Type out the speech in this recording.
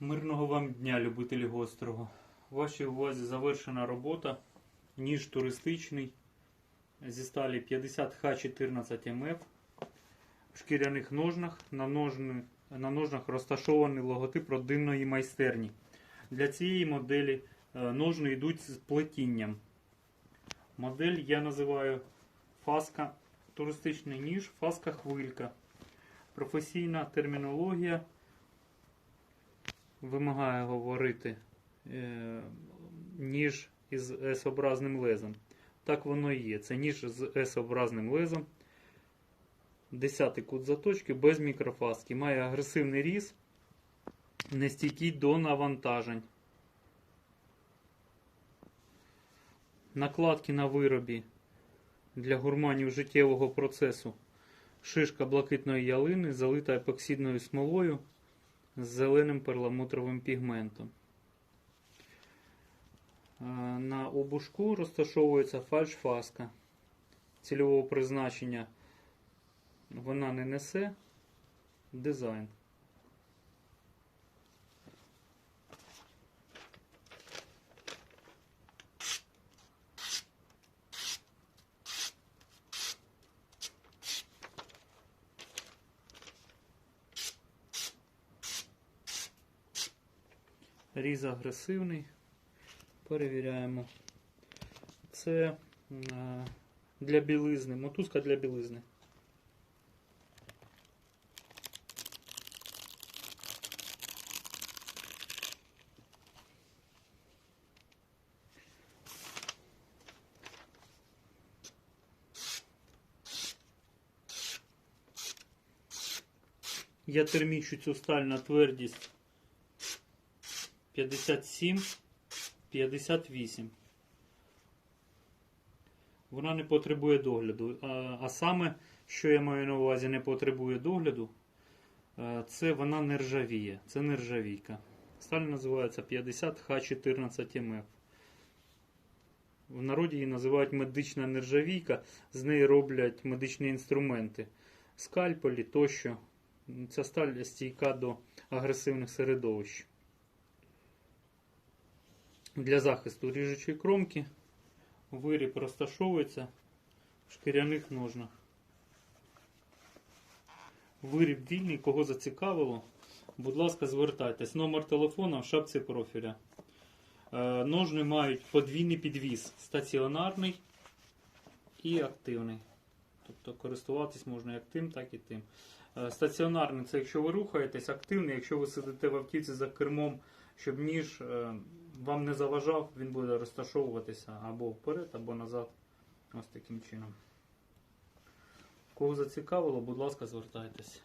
Мирного вам дня, любителі гострого. У вашій увазі завершена робота. Ніж туристичний зі сталі 50Х14 МФ. В шкіряних ножнах на, ножни, на ножнах розташований логотип родинної майстерні. Для цієї моделі е, ножни йдуть з плетінням. Модель я називаю фаска туристичний ніж, фаска хвилька. Професійна термінологія вимагає говорити е, ніж із S-образним лезом. Так воно і є. Це ніж з S-образним лезом. Десятий кут заточки без мікрофаски. Має агресивний різ, нестійкий до навантажень. Накладки на виробі для гурманів життєвого процесу. Шишка блакитної ялини, залита епоксидною смолою з зеленим перламутровим пігментом. Е, На обушку розташовується фальшфаска. Цільового призначення вона не несе. Дизайн. Різ агресивний. Перевіряємо. Це е, для білизни, мотузка для білизни. Я термічу цю сталь на твердість 57, 58. Вона не потребує догляду. А, саме, що я маю на увазі, не потребує догляду, е, це вона не ржавіє. Це нержавійка. Сталь називається 50Х14МФ. В народі її називають медична нержавійка. З неї роблять медичні інструменти, скальпелі тощо. Ця сталь стійка до агресивних середовищ. Для захисту ріжучої кромки виріб розташовується в шкіряних ножнах. Виріб вільний, кого зацікавило, будь ласка, звертайтесь. Номер телефона в шапці профіля. Е, Ножни мають подвійний підвіз стаціонарний і активний. Тобто користуватись можна як тим, так і тим. Е, Стаціонарний це якщо ви рухаєтесь, активний, якщо ви сидите в автівці за кермом, щоб ніж е, вам не заважав, він буде розташовуватися або вперед, або назад. Ось таким чином. Кого зацікавило, будь ласка, звертайтеся.